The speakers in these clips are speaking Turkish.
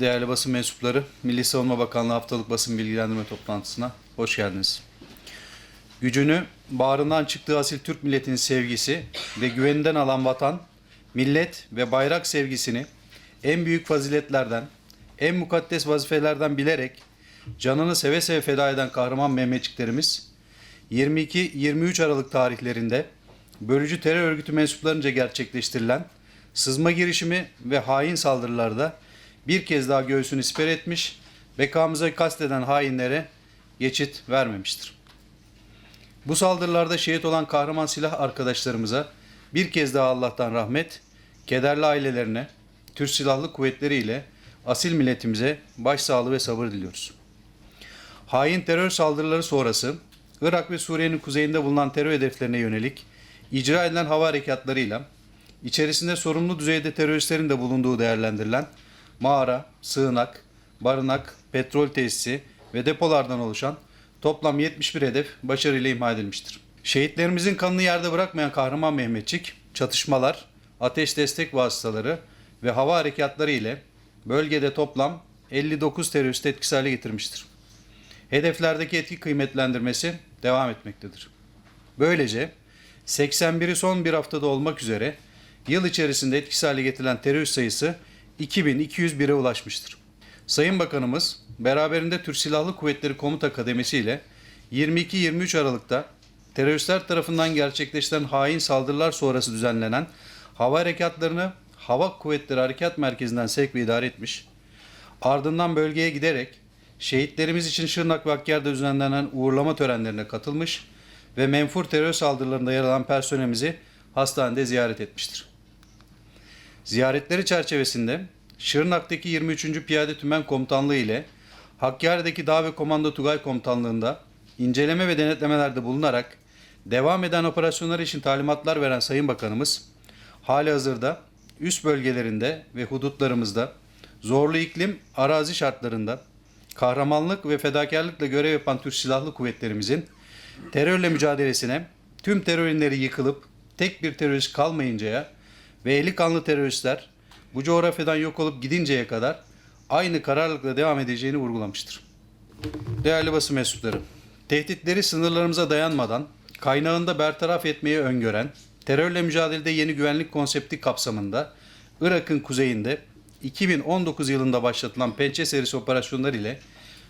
Değerli basın mensupları, Milli Savunma Bakanlığı haftalık basın bilgilendirme toplantısına hoş geldiniz. Gücünü bağrından çıktığı asil Türk milletinin sevgisi ve güveninden alan vatan, millet ve bayrak sevgisini en büyük faziletlerden, en mukaddes vazifelerden bilerek canını seve seve feda eden kahraman Mehmetçiklerimiz 22-23 Aralık tarihlerinde bölücü terör örgütü mensuplarınca gerçekleştirilen sızma girişimi ve hain saldırılarda bir kez daha göğsünü siper etmiş, bekamıza kasteden hainlere geçit vermemiştir. Bu saldırılarda şehit olan kahraman silah arkadaşlarımıza bir kez daha Allah'tan rahmet, kederli ailelerine, Türk Silahlı Kuvvetleri ile asil milletimize başsağlığı ve sabır diliyoruz. Hain terör saldırıları sonrası Irak ve Suriye'nin kuzeyinde bulunan terör hedeflerine yönelik icra edilen hava harekatlarıyla içerisinde sorumlu düzeyde teröristlerin de bulunduğu değerlendirilen mağara, sığınak, barınak, petrol tesisi ve depolardan oluşan toplam 71 hedef başarıyla imha edilmiştir. Şehitlerimizin kanını yerde bırakmayan kahraman Mehmetçik, çatışmalar, ateş destek vasıtaları ve hava harekatları ile bölgede toplam 59 terörist etkisiz hale getirmiştir. Hedeflerdeki etki kıymetlendirmesi devam etmektedir. Böylece 81'i son bir haftada olmak üzere yıl içerisinde etkisiz hale getirilen terörist sayısı 2201'e ulaşmıştır. Sayın Bakanımız beraberinde Türk Silahlı Kuvvetleri Komuta Kademesi ile 22-23 Aralık'ta teröristler tarafından gerçekleştirilen hain saldırılar sonrası düzenlenen hava harekatlarını Hava Kuvvetleri Harekat Merkezi'nden sevk ve idare etmiş. Ardından bölgeye giderek şehitlerimiz için Şırnak ve Hakkari'de düzenlenen uğurlama törenlerine katılmış ve menfur terör saldırılarında yer alan personelimizi hastanede ziyaret etmiştir. Ziyaretleri çerçevesinde Şırnak'taki 23. Piyade Tümen Komutanlığı ile Hakkari'deki Dağ ve Komando Tugay Komutanlığı'nda inceleme ve denetlemelerde bulunarak devam eden operasyonlar için talimatlar veren Sayın Bakanımız, hali hazırda üst bölgelerinde ve hudutlarımızda zorlu iklim, arazi şartlarında kahramanlık ve fedakarlıkla görev yapan Türk Silahlı Kuvvetlerimizin terörle mücadelesine tüm terör yıkılıp tek bir terörist kalmayıncaya ve eli kanlı teröristler bu coğrafyadan yok olup gidinceye kadar aynı kararlılıkla devam edeceğini vurgulamıştır. Değerli basın mensupları, tehditleri sınırlarımıza dayanmadan kaynağında bertaraf etmeyi öngören, terörle mücadelede yeni güvenlik konsepti kapsamında Irak'ın kuzeyinde 2019 yılında başlatılan Pençe serisi operasyonlar ile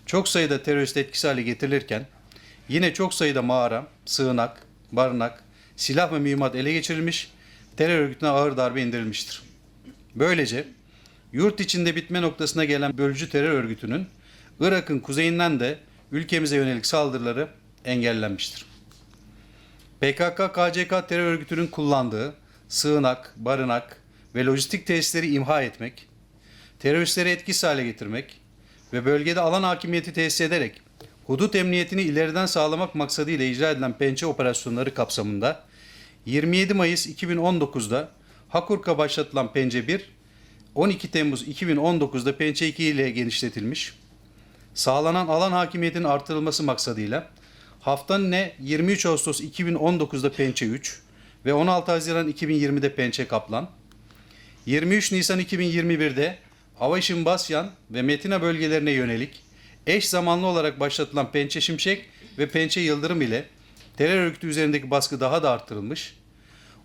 çok sayıda terörist etkisi hale getirilirken yine çok sayıda mağara, sığınak, barınak, silah ve mühimmat ele geçirilmiş, terör örgütüne ağır darbe indirilmiştir. Böylece yurt içinde bitme noktasına gelen bölücü terör örgütünün Irak'ın kuzeyinden de ülkemize yönelik saldırıları engellenmiştir. PKK-KCK terör örgütünün kullandığı sığınak, barınak ve lojistik tesisleri imha etmek, teröristleri etkisiz hale getirmek ve bölgede alan hakimiyeti tesis ederek hudut emniyetini ileriden sağlamak maksadıyla icra edilen pençe operasyonları kapsamında 27 Mayıs 2019'da Hakurk'a başlatılan Pençe 1, 12 Temmuz 2019'da Pençe 2 ile genişletilmiş. Sağlanan alan hakimiyetinin artırılması maksadıyla haftanın ne 23 Ağustos 2019'da Pençe 3 ve 16 Haziran 2020'de Pençe Kaplan, 23 Nisan 2021'de Avaşin Basyan ve Metina bölgelerine yönelik eş zamanlı olarak başlatılan Pençe Şimşek ve Pençe Yıldırım ile terör örgütü üzerindeki baskı daha da arttırılmış.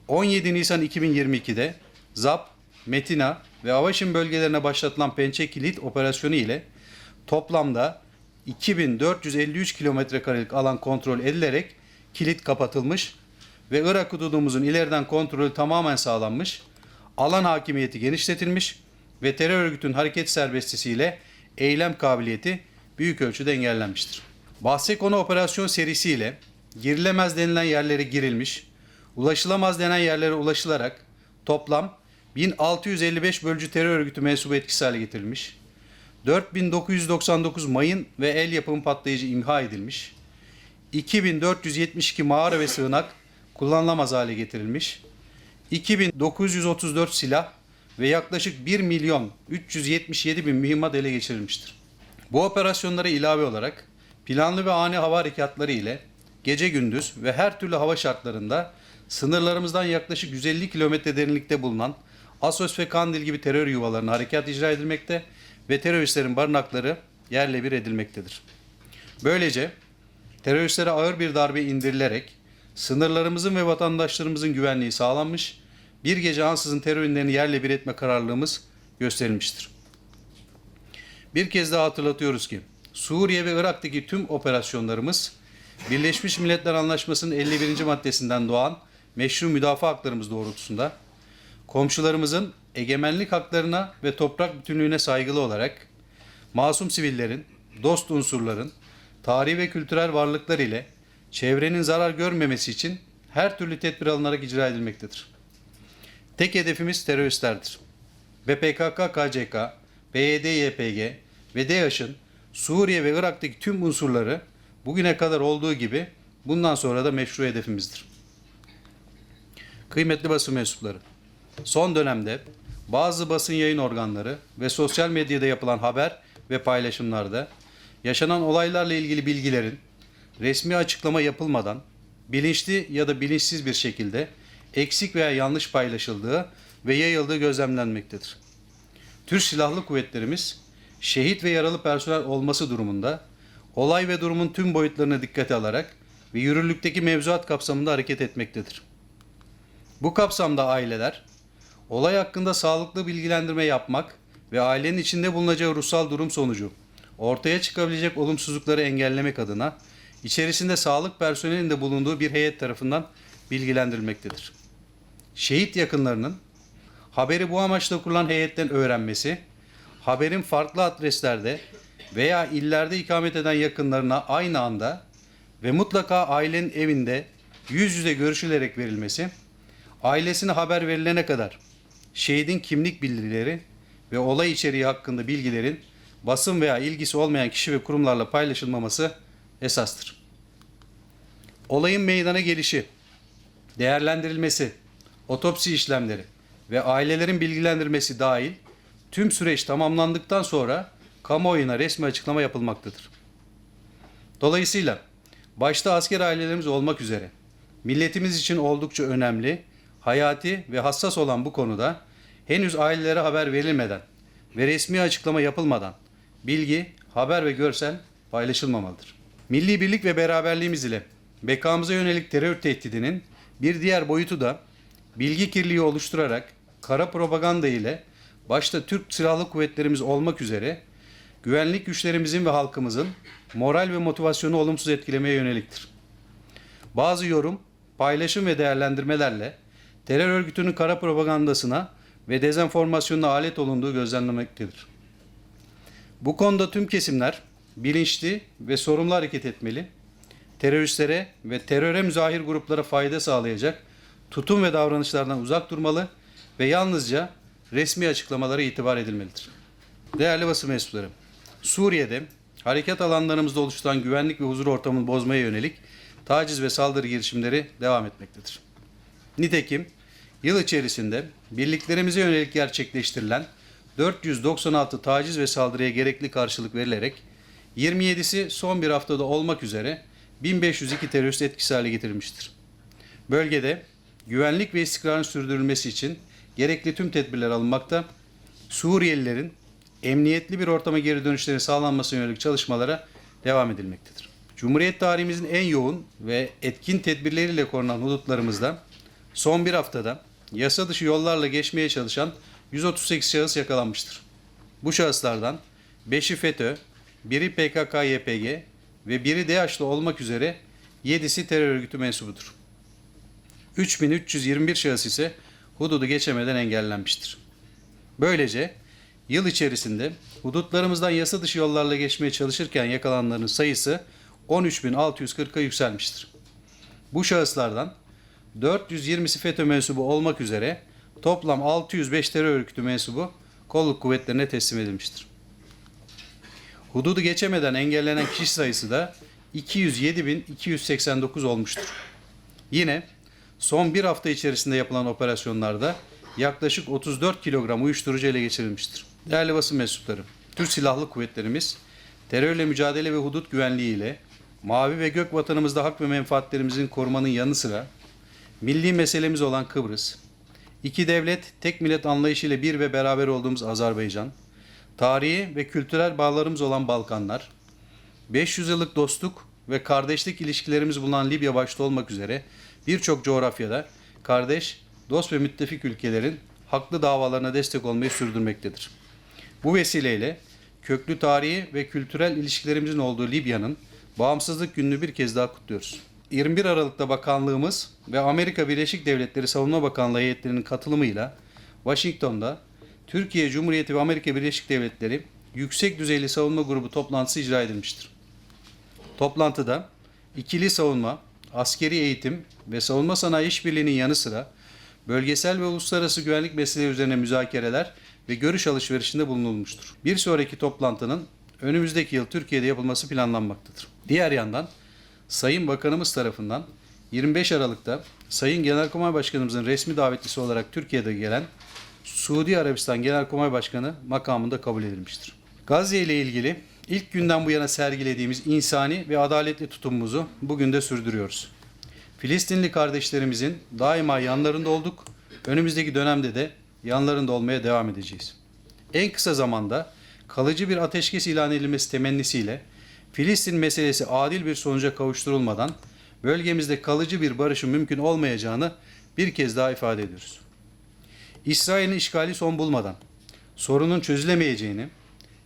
17 Nisan 2022'de ZAP, Metina ve Avaşin bölgelerine başlatılan Pençe Kilit operasyonu ile toplamda 2453 kilometre karelik alan kontrol edilerek kilit kapatılmış ve Irak hududumuzun ileriden kontrolü tamamen sağlanmış, alan hakimiyeti genişletilmiş ve terör örgütün hareket serbestisiyle eylem kabiliyeti büyük ölçüde engellenmiştir. Bahse konu operasyon serisiyle girilemez denilen yerlere girilmiş, ulaşılamaz denen yerlere ulaşılarak toplam 1655 bölücü terör örgütü mensubu etkisiz hale getirilmiş, 4999 mayın ve el yapımı patlayıcı imha edilmiş, 2472 mağara ve sığınak kullanılamaz hale getirilmiş, 2934 silah ve yaklaşık 1 milyon 377 bin mühimmat ele geçirilmiştir. Bu operasyonlara ilave olarak planlı ve ani hava harekatları ile gece gündüz ve her türlü hava şartlarında sınırlarımızdan yaklaşık 150 kilometre derinlikte bulunan Asos ve Kandil gibi terör yuvalarına harekat icra edilmekte ve teröristlerin barınakları yerle bir edilmektedir. Böylece teröristlere ağır bir darbe indirilerek sınırlarımızın ve vatandaşlarımızın güvenliği sağlanmış, bir gece ansızın terör yerle bir etme kararlılığımız gösterilmiştir. Bir kez daha hatırlatıyoruz ki Suriye ve Irak'taki tüm operasyonlarımız Birleşmiş Milletler Anlaşması'nın 51. maddesinden doğan meşru müdafaa haklarımız doğrultusunda komşularımızın egemenlik haklarına ve toprak bütünlüğüne saygılı olarak masum sivillerin, dost unsurların, tarihi ve kültürel varlıklar ile çevrenin zarar görmemesi için her türlü tedbir alınarak icra edilmektedir. Tek hedefimiz teröristlerdir. Ve PKK, KCK, PYD, YPG ve DAEŞ'in Suriye ve Irak'taki tüm unsurları bugüne kadar olduğu gibi bundan sonra da meşru hedefimizdir. Kıymetli basın mensupları, son dönemde bazı basın yayın organları ve sosyal medyada yapılan haber ve paylaşımlarda yaşanan olaylarla ilgili bilgilerin resmi açıklama yapılmadan bilinçli ya da bilinçsiz bir şekilde eksik veya yanlış paylaşıldığı ve yayıldığı gözlemlenmektedir. Türk Silahlı Kuvvetlerimiz şehit ve yaralı personel olması durumunda olay ve durumun tüm boyutlarını dikkate alarak ve yürürlükteki mevzuat kapsamında hareket etmektedir. Bu kapsamda aileler olay hakkında sağlıklı bilgilendirme yapmak ve ailenin içinde bulunacağı ruhsal durum sonucu ortaya çıkabilecek olumsuzlukları engellemek adına içerisinde sağlık personelinin de bulunduğu bir heyet tarafından bilgilendirilmektedir. Şehit yakınlarının haberi bu amaçla kurulan heyetten öğrenmesi, haberin farklı adreslerde veya illerde ikamet eden yakınlarına aynı anda ve mutlaka ailenin evinde yüz yüze görüşülerek verilmesi, ailesine haber verilene kadar şehidin kimlik bilgileri ve olay içeriği hakkında bilgilerin basın veya ilgisi olmayan kişi ve kurumlarla paylaşılmaması esastır. Olayın meydana gelişi, değerlendirilmesi, otopsi işlemleri ve ailelerin bilgilendirmesi dahil tüm süreç tamamlandıktan sonra kamuoyuna resmi açıklama yapılmaktadır. Dolayısıyla başta asker ailelerimiz olmak üzere milletimiz için oldukça önemli, hayati ve hassas olan bu konuda henüz ailelere haber verilmeden ve resmi açıklama yapılmadan bilgi, haber ve görsel paylaşılmamalıdır. Milli birlik ve beraberliğimiz ile bekamıza yönelik terör tehdidinin bir diğer boyutu da bilgi kirliliği oluşturarak kara propaganda ile başta Türk Silahlı Kuvvetlerimiz olmak üzere güvenlik güçlerimizin ve halkımızın moral ve motivasyonu olumsuz etkilemeye yöneliktir. Bazı yorum, paylaşım ve değerlendirmelerle terör örgütünün kara propagandasına ve dezenformasyonuna alet olunduğu gözlenmektedir. Bu konuda tüm kesimler bilinçli ve sorumlu hareket etmeli, teröristlere ve teröre müzahir gruplara fayda sağlayacak tutum ve davranışlardan uzak durmalı ve yalnızca resmi açıklamalara itibar edilmelidir. Değerli basın mensupları, Suriye'de harekat alanlarımızda oluşturan güvenlik ve huzur ortamını bozmaya yönelik taciz ve saldırı girişimleri devam etmektedir. Nitekim yıl içerisinde birliklerimize yönelik gerçekleştirilen 496 taciz ve saldırıya gerekli karşılık verilerek 27'si son bir haftada olmak üzere 1502 terörist etkisiz hale getirilmiştir. Bölgede güvenlik ve istikrarın sürdürülmesi için gerekli tüm tedbirler alınmakta, Suriyelilerin emniyetli bir ortama geri dönüşleri sağlanmasına yönelik çalışmalara devam edilmektedir. Cumhuriyet tarihimizin en yoğun ve etkin tedbirleriyle korunan hudutlarımızda son bir haftada yasa dışı yollarla geçmeye çalışan 138 şahıs yakalanmıştır. Bu şahıslardan 5'i FETÖ, biri PKK-YPG ve biri DAEŞ'li olmak üzere 7'si terör örgütü mensubudur. 3321 şahıs ise hududu geçemeden engellenmiştir. Böylece yıl içerisinde hudutlarımızdan yasa dışı yollarla geçmeye çalışırken yakalananların sayısı 13.640'a yükselmiştir. Bu şahıslardan 420'si FETÖ mensubu olmak üzere toplam 605 terör örgütü mensubu kolluk kuvvetlerine teslim edilmiştir. Hududu geçemeden engellenen kişi sayısı da 207.289 olmuştur. Yine son bir hafta içerisinde yapılan operasyonlarda yaklaşık 34 kilogram uyuşturucu ele geçirilmiştir. Değerli basın mensupları, Türk Silahlı Kuvvetlerimiz terörle mücadele ve hudut güvenliği ile mavi ve gök vatanımızda hak ve menfaatlerimizin korumanın yanı sıra milli meselemiz olan Kıbrıs, iki devlet, tek millet anlayışıyla bir ve beraber olduğumuz Azerbaycan, tarihi ve kültürel bağlarımız olan Balkanlar, 500 yıllık dostluk ve kardeşlik ilişkilerimiz bulunan Libya başta olmak üzere birçok coğrafyada kardeş, dost ve müttefik ülkelerin haklı davalarına destek olmayı sürdürmektedir. Bu vesileyle köklü tarihi ve kültürel ilişkilerimizin olduğu Libya'nın bağımsızlık gününü bir kez daha kutluyoruz. 21 Aralık'ta bakanlığımız ve Amerika Birleşik Devletleri Savunma Bakanlığı heyetlerinin katılımıyla Washington'da Türkiye Cumhuriyeti ve Amerika Birleşik Devletleri Yüksek Düzeyli Savunma Grubu toplantısı icra edilmiştir. Toplantıda ikili savunma, askeri eğitim ve savunma sanayi işbirliğinin yanı sıra bölgesel ve uluslararası güvenlik meseleleri üzerine müzakereler ve görüş alışverişinde bulunulmuştur. Bir sonraki toplantının önümüzdeki yıl Türkiye'de yapılması planlanmaktadır. Diğer yandan Sayın Bakanımız tarafından 25 Aralık'ta Sayın Genelkurmay Başkanımızın resmi davetlisi olarak Türkiye'de gelen Suudi Arabistan Genelkurmay Başkanı makamında kabul edilmiştir. Gazze ile ilgili ilk günden bu yana sergilediğimiz insani ve adaletli tutumumuzu bugün de sürdürüyoruz. Filistinli kardeşlerimizin daima yanlarında olduk. Önümüzdeki dönemde de yanlarında olmaya devam edeceğiz. En kısa zamanda kalıcı bir ateşkes ilan edilmesi temennisiyle Filistin meselesi adil bir sonuca kavuşturulmadan bölgemizde kalıcı bir barışın mümkün olmayacağını bir kez daha ifade ediyoruz. İsrail'in işgali son bulmadan sorunun çözülemeyeceğini,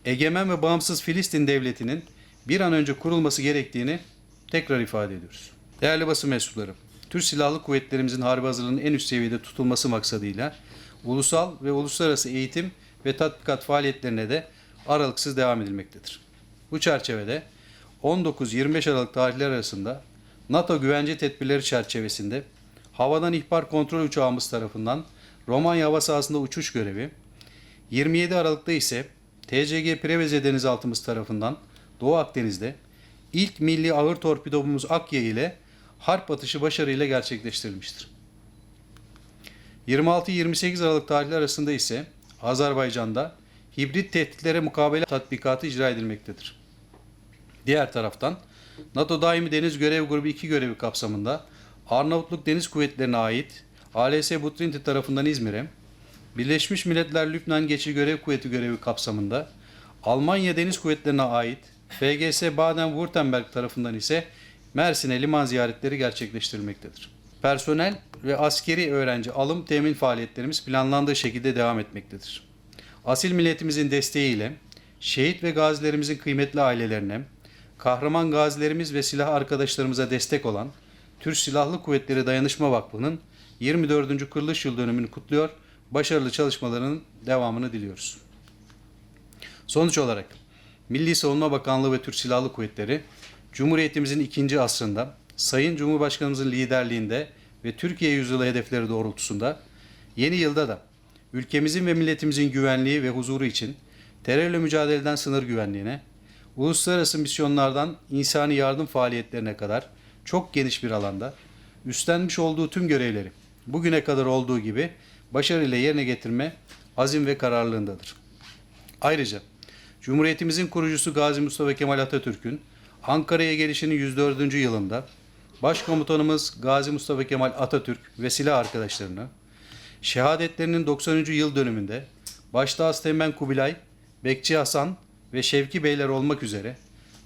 egemen ve bağımsız Filistin devletinin bir an önce kurulması gerektiğini tekrar ifade ediyoruz. Değerli basın mensupları, Türk Silahlı Kuvvetlerimizin harbi hazırlığının en üst seviyede tutulması maksadıyla ulusal ve uluslararası eğitim ve tatbikat faaliyetlerine de aralıksız devam edilmektedir. Bu çerçevede 19-25 Aralık tarihleri arasında NATO güvence tedbirleri çerçevesinde havadan ihbar kontrol uçağımız tarafından Romanya hava sahasında uçuş görevi, 27 Aralık'ta ise TCG Preveze denizaltımız tarafından Doğu Akdeniz'de ilk milli ağır torpidomuz Akya ile harp atışı başarıyla gerçekleştirilmiştir. 26-28 Aralık tarihleri arasında ise Azerbaycan'da hibrit tehditlere mukabele tatbikatı icra edilmektedir. Diğer taraftan NATO Daimi Deniz Görev Grubu 2 görevi kapsamında Arnavutluk Deniz Kuvvetleri'ne ait ALS Butrinti tarafından İzmir'e, Birleşmiş Milletler Lübnan Geçici Görev Kuvveti görevi kapsamında Almanya Deniz Kuvvetleri'ne ait FGS Baden-Württemberg tarafından ise Mersin'e liman ziyaretleri gerçekleştirilmektedir. Personel ve askeri öğrenci alım temin faaliyetlerimiz planlandığı şekilde devam etmektedir. Asil milletimizin desteğiyle şehit ve gazilerimizin kıymetli ailelerine, kahraman gazilerimiz ve silah arkadaşlarımıza destek olan Türk Silahlı Kuvvetleri Dayanışma Vakfı'nın 24. kuruluş yıl dönümünü kutluyor, başarılı çalışmalarının devamını diliyoruz. Sonuç olarak Milli Savunma Bakanlığı ve Türk Silahlı Kuvvetleri Cumhuriyetimizin ikinci asrında Sayın Cumhurbaşkanımızın liderliğinde ve Türkiye yüzyılı hedefleri doğrultusunda yeni yılda da ülkemizin ve milletimizin güvenliği ve huzuru için terörle mücadeleden sınır güvenliğine, uluslararası misyonlardan insani yardım faaliyetlerine kadar çok geniş bir alanda üstlenmiş olduğu tüm görevleri bugüne kadar olduğu gibi başarıyla yerine getirme azim ve kararlılığındadır. Ayrıca Cumhuriyetimizin kurucusu Gazi Mustafa Kemal Atatürk'ün Ankara'ya gelişinin 104. yılında Başkomutanımız Gazi Mustafa Kemal Atatürk ve silah arkadaşlarını şehadetlerinin 90. yıl dönümünde başta Asteğmen Kubilay, Bekçi Hasan ve Şevki Beyler olmak üzere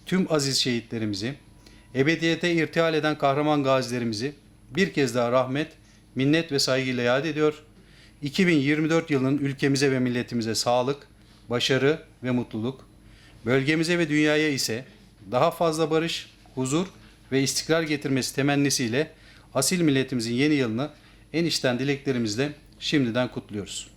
tüm aziz şehitlerimizi, ebediyete irtihal eden kahraman gazilerimizi bir kez daha rahmet, minnet ve saygıyla yad ediyor. 2024 yılının ülkemize ve milletimize sağlık, başarı ve mutluluk, bölgemize ve dünyaya ise daha fazla barış, huzur ve istikrar getirmesi temennisiyle asil milletimizin yeni yılını en içten dileklerimizle şimdiden kutluyoruz.